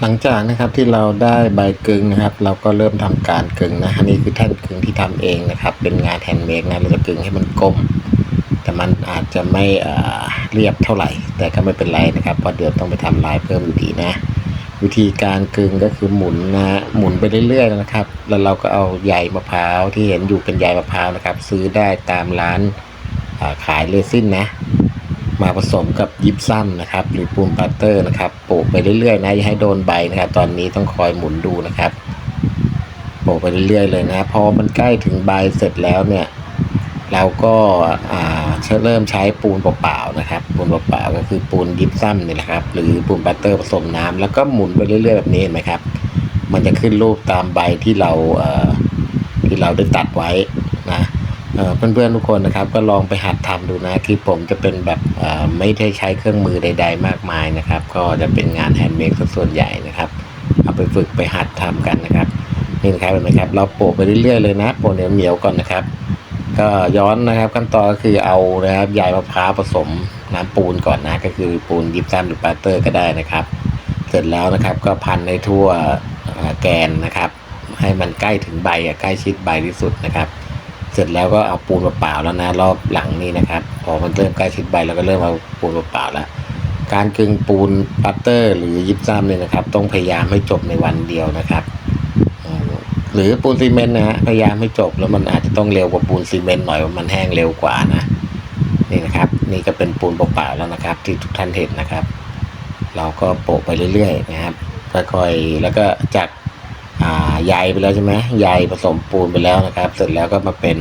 หลังจากนะครับที่เราได้ใบกึ่งนะครับ เราก็เริ่มทำการกึ่งนะอันนี้คือแท่นกึ่งที่ทำเองนะครับ เป็นงานแฮนด์เมดนะเราจะกึ่งให้มันกลมแต่มันอาจจะไม่อ่าเรียบเท่าไหร่ แต่ก็ไม่เป็นไรนะครับเพราะเดี๋ยวต้องไปทำลายเพิ่มอยู่ดีนะ วิธีการกึ่งก็คือหมุนนะหมุนไปเรื่อยๆนะครับ แล้วเราก็เอาใยมะพร้าวที่เห็นอยู่เป็นใยมะพร้าวนะครับ ซื้อได้ตามร้านขายเรซินนะ มาผสมกับยิปซัมนะครับ หรือปูนปัตเตอร์นะครับโปะไปเรื่อยๆนะอย่าให้โดนใบนะครับ ตอนนี้ต้องคอยหมุนดูนะครับโปะไปเรื่อยๆเลยนะพอมันใกล้ถึงใบเสร็จแล้วเนี่ยเราก็เริ่มใช้ปูนเปล่าๆนะครับ ปูนเปล่าๆก็คือปูนยิปซัมนี่แหละครับ หรือปูนปัตเตอร์ผสมน้ำแล้วก็หมุนไปเรื่อยๆแบบนี้เห็นไหมครับ มันจะขึ้นรูปตามใบที่เราที่เราได้ตัดไว้ เอ่อเพื่อนๆทุกคนนะครับ ก็ลองไปหัดทำดูนะคลิปผมจะเป็นแบบไม่ได้ใช้เครื่องมือใด ๆ มากมายนะครับ ก็จะเป็นงานแฮนด์เมดส่วนใหญ่นะครับ เอาไปฝึกไปหัดทำกันนะครับนี่นะครับเห็นไหมครับ เราโปะไปเรื่อยๆเลยนะโปะเหนียวๆก่อนนะครับ ก็ย้อนนะครับขั้นตอนก็คือเอานะครับใยมะพร้าวผสมน้ำปูนก่อนนะ ก็คือปูนยิปซัมหรือปาเตอร์ก็ได้นะครับ เสร็จแล้วนะครับก็พันในทั่วแกนนะครับ ให้มันใกล้ถึงใบอะใกล้ชิดใบที่สุดนะครับ เสร็จแล้วก็เอาปูนเปล่าแล้วนะรอบหลังนี้นะครับพอมันเริ่มใกล้ชิดใบเราก็เริ่มเอาปูนเปล่าแล้วการกึ่งปูนปัตเตอร์ หรือยิปซัมเนี่ยนะครับ ต้องพยายามให้จบในวันเดียวนะครับหรือปูนซีเมนต์นะฮะพยายามให้จบแล้วมันอาจจะต้องเร็วกว่าปูนซีเมนต์หน่อยว่ามันแห้งเร็วกว่านะนี่นะครับ นี่ก็เป็นปูนเปล่าๆแล้วนะครับ ที่ทุกท่านเห็นนะครับ เราก็โปะไปเรื่อยๆนะครับค่อยๆแล้วก็จาก ใยไปแล้วใช่ไหมใยผสมปูนไปแล้วนะครับ เสร็จแล้วก็มาเป็น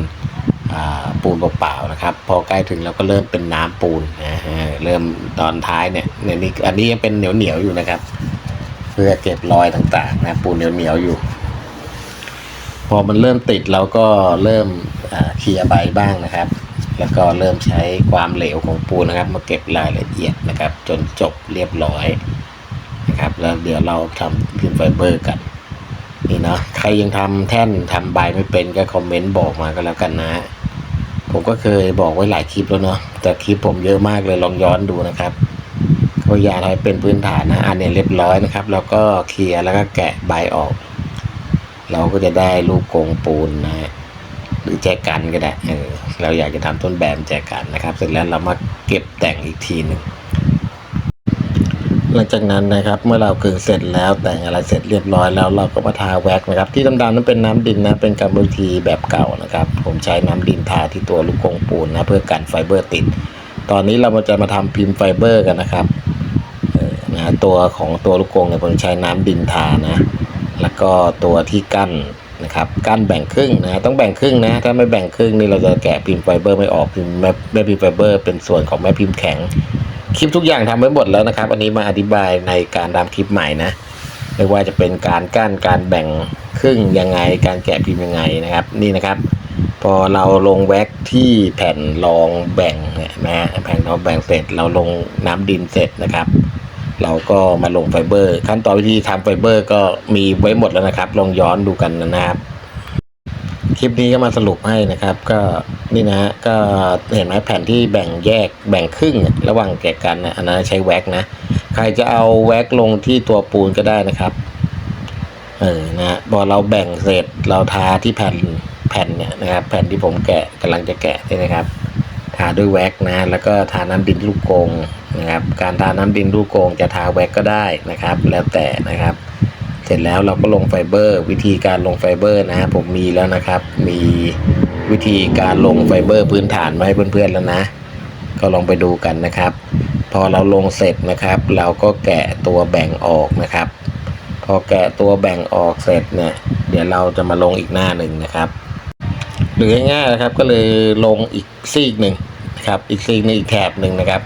ปูนเปล่าๆนะครับ พอใกล้ถึงเราก็เริ่มเป็นน้ำปูนนะฮะเริ่มตอนท้ายเนี่ยเนี่ยนี่อันนี้ยังเป็นเหนียวๆอยู่นะครับ เพื่อเก็บรอยต่างๆนะปูนเหนียวๆอยู่ พอมันเริ่มติดเราก็เริ่มเคลียร์ใบบ้างนะครับ แล้วก็เริ่มใช้ความเหลวของปูนนะครับ มาเก็บรายละเอียดนะครับ จนจบเรียบร้อยนะครับ แล้วเดี๋ยวเราทำพิมพ์ไฟเบอร์กัน นี่เนาะใครยังทำแท่นทำใบไม่เป็นก็คอมเมนต์บอกมาก็แล้วกันนะ ผมก็เคยบอกไว้หลายคลิปแล้วเนาะแต่คลิปผมเยอะมากเลยลองย้อนดูนะครับก็อยากให้เป็นพื้นฐานนะอันนี้เรียบร้อยนะครับ แล้วก็เคลียร์แล้วก็แกะใบออก เราก็จะได้ลูกกงปูนนะหรือแจกันก็ได้เออเราอยากจะทำต้นแบบแจกันนะครับ เสร็จแล้วเรามาเก็บแต่งอีกทีหนึ่ง หลังจากนั้นนะครับ เมื่อเรากึ่งเสร็จแล้วแต่งอะไรเสร็จเรียบร้อยแล้วเราก็มาทาแว็กนะครับ ที่ดำๆนั้นเป็นน้ำดินนะเป็นกรรมวิธีแบบเก่านะครับ ผมใช้น้ำดินทาที่ตัวลูกกงปูนนะเพื่อกันไฟเบอร์ติด ตอนนี้เราจะมาทำพิมพ์ไฟเบอร์กันนะครับเออนะตัวของตัวลูกกงเนี่ยผมใช้น้ำดินทานะ แล้วก็ตัวที่กั้นนะครับกั้นแบ่งครึ่งนะต้องแบ่งครึ่งนะ ถ้าไม่แบ่งครึ่งนี่เราจะแกะพิมพ์ไฟเบอร์ไม่ออกพิมพ์แม่แม่พิมพ์ไฟเบอร์เป็นส่วนของแม่พิมพ์แข็ง คลิปทุกอย่างทำไว้หมดแล้วนะครับ อันนี้มาอธิบายในการทำคลิปใหม่นะไม่ว่าจะเป็นการกั้นการแบ่งครึ่งยังไง การแกะพิมพ์ยังไงนะครับ นี่นะครับ พอเราลงแว็กที่แผ่นรองแบ่งเนี่ยนะแผ่นรองแบ่งเสร็จ เราลงน้ำดินเสร็จนะครับ เราก็มาลงไฟเบอร์ ขั้นตอนวิธีทำไฟเบอร์ก็มีไว้หมดแล้วนะครับ ลองย้อนดูกันนะครับ คลิปนี้ก็มาสรุปให้นะครับ ก็นี่นะก็เห็นไหมแผ่นที่แบ่งแยกแบ่งครึ่งระหว่างแกะกันนะอันนั้นใช้แว็กนะ ใครจะเอาแว็กลงที่ตัวปูนก็ได้นะครับเออนะพอเราแบ่งเสร็จเราทาที่แผ่นแผ่นเนี่ยนะครับ แผ่นที่ผมแกะกำลังจะแกะนี่นะครับ ทาด้วยแว็กนะ แล้วก็ทาน้ำดินลูกกงนะครับ การทาน้ำดินลูกกงจะทาแว็กก็ได้นะครับ แล้วแต่นะครับ เสร็จแล้วเราก็ลงไฟเบอร์ วิธีการลงไฟเบอร์นะผมมีแล้วนะครับ มีวิธีการลงไฟเบอร์พื้นฐานมาให้เพื่อนๆแล้วนะ ก็ลองไปดูกันนะครับ พอเราลงเสร็จนะครับ เราก็แกะตัวแบ่งออกนะครับ พอแกะตัวแบ่งออกเสร็จเนี่ยเดี๋ยวเราจะมาลงอีกหน้าหนึ่งนะครับหรือง่ายๆนะครับก็เลยลงอีกซีกหนึ่งนะครับอีกซีกนึงอีกแถบหนึ่งนะครับ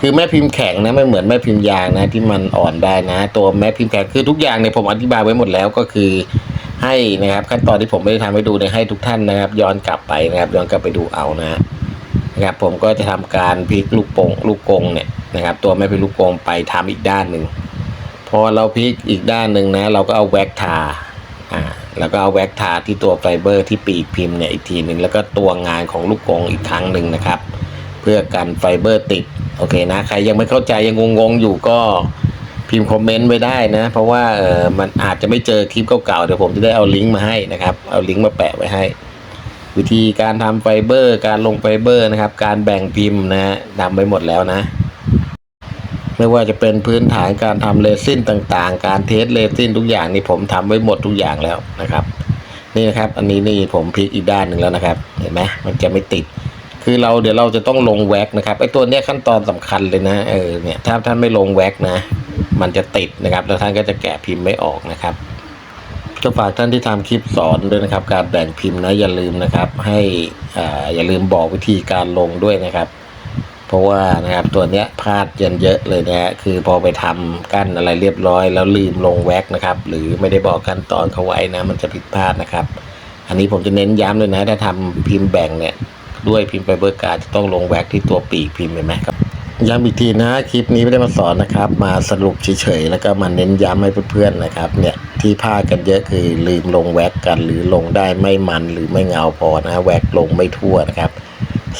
คือแม่พิมพ์แข็งนะไม่เหมือนแม่พิมพ์ยางนะที่มันอ่อนได้นะ ตัวแม่พิมพ์แข็งคือทุกอย่างเนี่ยผมอธิบายไว้หมดแล้วก็คือให้นะครับ ขั้นตอนที่ผมไม่ได้ทำให้ดูเนี่ยให้ทุกท่านนะครับ ย้อนกลับไปนะครับ ย้อนกลับไปดูเอานะนะครับผมก็จะทำการพลิกลูกโป่งลูกกงเนี่ยนะครับ ตัวแม่พิมพ์ลูกกงไปทำอีกด้านหนึ่งพอเราพลิกอีกด้านหนึ่งนะ เราก็เอาแว็กทาอ่าแล้วก็เอาแว็กทาที่ตัวไฟเบอร์ที่ปีกพิมพ์เนี่ยอีกทีหนึ่งแล้วก็ตัวงานของลูกกงอีกครั้งหนึ่งนะครับ เพื่อกันไฟเบอร์ติด โอเคนะ ใครยังไม่เข้าใจยังงงๆอยู่ก็พิมพ์คอมเมนต์ไว้ได้นะ เพราะว่าเออมันอาจจะไม่เจอคลิปเก่าๆเดี๋ยวผมจะได้เอาลิงก์มาให้นะครับ เอาลิงก์มาแปะไว้ให้ วิธีการทำไฟเบอร์ การลงไฟเบอร์นะครับ การแบ่งพิมพ์นะทำไว้หมดแล้วนะ ไม่ว่าจะเป็นพื้นฐานการทำเรซินต่างๆ การเทสเรซินทุกอย่างนี่ผมทำไว้หมดทุกอย่างแล้วนะครับ นี่นะครับ อันนี้นี่ผมพลิกอีกด้านหนึ่งแล้วนะครับ เห็นไหมมันจะไม่ติด คือเราเดี๋ยวเราจะต้องลงแว็กนะครับไอ้ตัวเนี้ยขั้นตอนสำคัญเลยนะเออเนี่ยถ้าท่านไม่ลงแว็กนะ มันจะติดนะครับ แล้วท่านก็จะแกะพิมพ์ไม่ออกนะครับก็ฝากท่านที่ทำคลิปสอนด้วยนะครับ การแบ่งพิมพ์นะอย่าลืมนะครับ ให้อ่าอย่าลืมบอกวิธีการลงด้วยนะครับ เพราะว่านะครับตัวเนี้ยพลาดยันเยอะเลยนะฮะคือพอไปทำกั้นอะไรเรียบร้อย แล้วลืมลงแว็กนะครับ หรือไม่ได้บอกขั้นตอนเขาไว้นะ มันจะผิดพลาดนะครับ อันนี้ผมจะเน้นย้ำเลยนะถ้าทำพิมพ์แบ่งเนี่ย ด้วยพิมพ์ไฟเบอร์การ์ดจะต้องลงแว็กที่ตัวปีกพิมพ์เห็นไหมครับย้ำอีกทีนะคลิปนี้ไม่ได้มาสอนนะครับ มาสรุปเฉยๆแล้วก็มาเน้นย้ำให้เพื่อนๆนะครับ เนี่ยที่พลาดกันเยอะคือลืมลงแว็กกัน หรือลงได้ไม่มันหรือไม่เงาพอนะแว็กลงไม่ทั่วนะครับ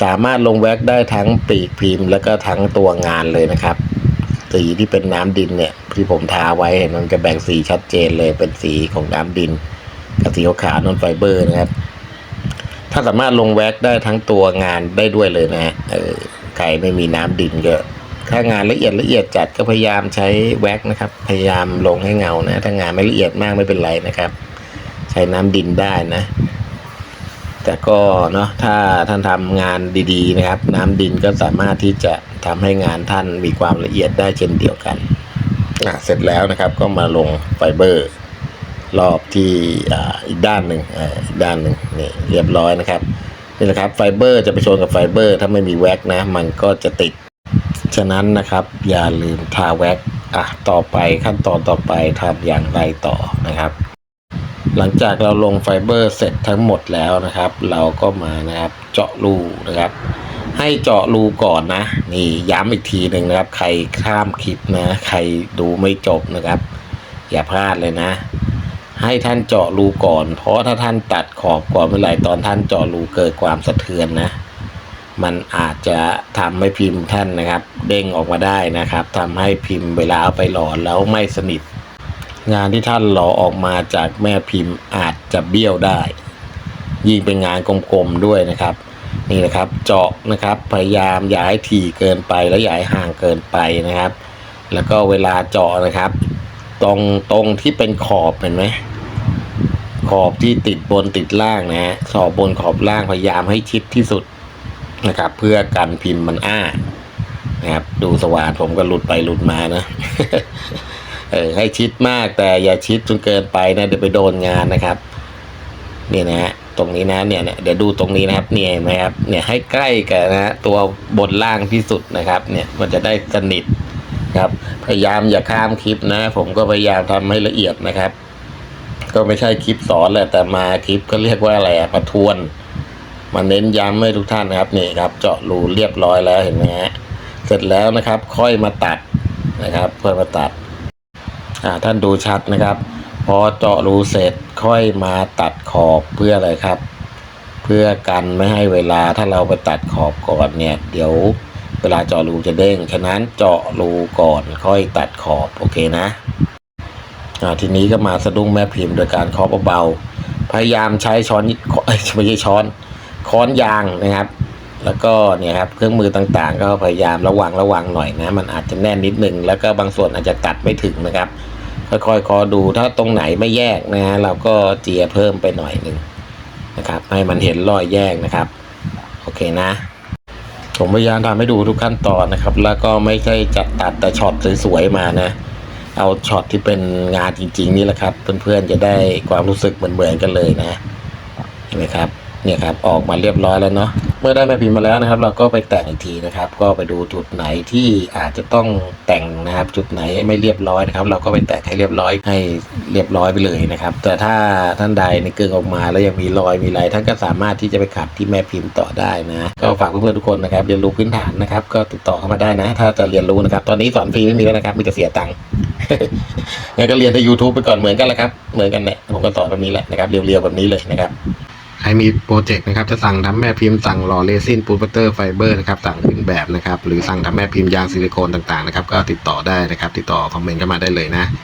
สามารถลงแว็กได้ทั้งปีกพิมพ์ แล้วก็ทั้งตัวงานเลยนะครับสีที่เป็นน้ำดินเนี่ยที่ผมทาไว้เห็นมันจะแบ่งสีชัดเจนเลยเป็นสีของน้ำดินกับสีขาวๆนนไฟเบอร์นะครับ ถ้าสามารถลงแว็กได้ทั้งตัวงานได้ด้วยเลยนะเออใครไม่มีน้ำดินก็ถ้างานละเอียดละเอียดจัดก็พยายามใช้แว็กนะครับ พยายามลงให้เงานะถ้างานไม่ละเอียดมากไม่เป็นไรนะครับ ใช้น้ำดินได้นะ แต่ก็เนาะถ้าท่านทำงานดีๆนะครับ น้ำดินก็สามารถที่จะทำให้งานท่านมีความละเอียดได้เช่นเดียวกันอะเสร็จแล้วนะครับก็มาลงไฟเบอร์ รอบที่อีกด้านหนึ่งอีกด้านหนึ่งนี่เรียบร้อยนะครับนี่แหละครับไฟเบอร์จะไปชนกับไฟเบอร์ ถ้าไม่มีแว็กนะ มันก็จะติด ฉะนั้นนะครับ อย่าลืมทาแว็กอะต่อไปขั้นตอนต่อไปทำอย่างไรต่อนะครับ หลังจากเราลงไฟเบอร์เสร็จทั้งหมดแล้วนะครับ เราก็มานะครับเจาะรูนะครับ ให้เจาะรูก่อนนะ นี่ย้ำอีกทีหนึ่งนะครับ ใครข้ามคลิปนะ ใครดูไม่จบนะครับ อย่าพลาดเลยนะ ให้ท่านเจาะรูก่อน เพราะถ้าท่านตัดขอบก่อนเมื่อไหร่ตอนท่านเจาะรูเกิดความสะเทือนนะ มันอาจจะทำให้พิมพ์ท่านนะครับ เด้งออกมาได้นะครับทำให้พิมพ์เวลาเอาไปหล่อแล้วไม่สนิท งานที่ท่านหล่อออกมาจากแม่พิมพ์อาจจะเบี้ยวได้ ยิ่งเป็นงานกลมๆด้วยนะครับ นี่นะครับเจาะนะครับพยายามอย่าให้ถี่เกินไปแล้วอย่าให้ห่างเกินไปนะครับ แล้วก็เวลาเจาะนะครับ ตรงตรงที่เป็นขอบเห็นไหมขอบที่ติดบนติดล่างนะฮะขอบบนขอบล่างพยายามให้ชิดที่สุดนะครับ เพื่อกันพิมพ์มันอ้านะครับ ดูสว่านผมก็หลุดไปหลุดมานะเออให้ชิดมากแต่อย่าชิดจนเกินไปนะเดี๋ยวไปโดนงานนะครับเนี่ยนะฮะตรงนี้นะเนี่ยเดี๋ยวดูตรงนี้นะครับเนี่ยนไหมครับ เนี่ยให้ใกล้กันนะตัวบนล่างที่สุดนะครับ เนี่ยมันจะได้สนิท ครับ พยายามอย่าข้ามคลิปนะ ผมก็พยายามทำให้ละเอียดนะครับ ก็ไม่ใช่คลิปสอนแหละแต่มาคลิปก็เรียกว่าอะไรอะประทวนมาเน้นย้ำให้ทุกท่านนะครับนี่ครับ เจาะรูเรียบร้อยแล้วเห็นไหมฮะเสร็จแล้วนะครับ ค่อยมาตัดนะครับค่อยมาตัดอ่าท่านดูชัดนะครับพอเจาะรูเสร็จค่อยมาตัดขอบเพื่ออะไรครับ เพื่อกันไม่ให้เวลาถ้าเราไปตัดขอบก่อนเนี่ย เดี๋ยว เวลาเจาะรูจะเด้ง ฉะนั้นเจาะรูก่อนค่อยตัดขอบโอเคนะทีนี้ก็มาสะดุ้งแม่พิมพ์โดยการเคาะเบาๆพยายามใช้ช้อนไม่ใช่ช้อนค้อนยางนะครับ แล้วก็เนี่ยครับเครื่องมือต่างๆ ก็พยายามระวังระวังหน่อยนะ มันอาจจะแน่นนิดนึง แล้วก็บางส่วนอาจจะตัดไม่ถึงนะครับ ค่อยๆคอดูถ้าตรงไหนไม่แยกนะฮะเราก็เจียเพิ่มไปหน่อยหนึ่งนะครับ ให้มันเห็นรอยแยกนะครับ โอเคนะ ผมพยายามทำให้ดูทุกขั้นตอนนะครับ แล้วก็ไม่ใช่จัดตัดแต่ช็อตสวยๆมานะ เอาช็อตที่เป็นงานจริง ๆ นี่แหละครับ เพื่อนๆจะได้ความรู้สึกเหมือนๆกันเลยนะเห็นไหมครับ เนี่ยครับออกมาเรียบร้อยแล้วเนาะเมื่อได้แม่พิมพ์มาแล้วนะครับ เราก็ไปแต่งอีกทีนะครับ ก็ไปดูจุดไหนที่อาจจะต้องแต่งนะครับ จุดไหนไม่เรียบร้อยนะครับ เราก็ไปแต่งให้เรียบร้อยให้เรียบร้อยไปเลยนะครับ แต่ถ้าท่านใดในเกลืองออกมาแล้วยังมีรอยมีอะไรท่านก็สามารถที่จะไปขัดที่แม่พิมพ์ต่อได้นะก็ฝากเพื่อนๆทุกคนนะครับเรียนรู้พื้นฐานนะครับ ก็ติดต่อเข้ามาได้นะ ถ้าจะเรียนรู้นะครับ ตอนนี้สอนฟรีไม่มีแล้วนะครับมีแต่เสียตังค์งั้นก็เรียนใน YouTube ไปก่อนเหมือนกันแหละครับเหมือนกันแหละผมก็สอนแบบนี้แหละนะครับเรียวๆแบบนี้เลยนะครับ ครมีโปรเจกต์นะครับจะสั่งทำแม่พิมพ์สั่งหล่อเรซินปูนปัตเตอร์ไฟเบอร์นะครับสั่งถึงแบบนะครับหรือสั่งทำแม่พิมพ์ยางซิลิโคนต่างๆนะครับก็ติดต่อได้นะครับติดต่อคอมเมนต์เข้ามาได้เลยนะ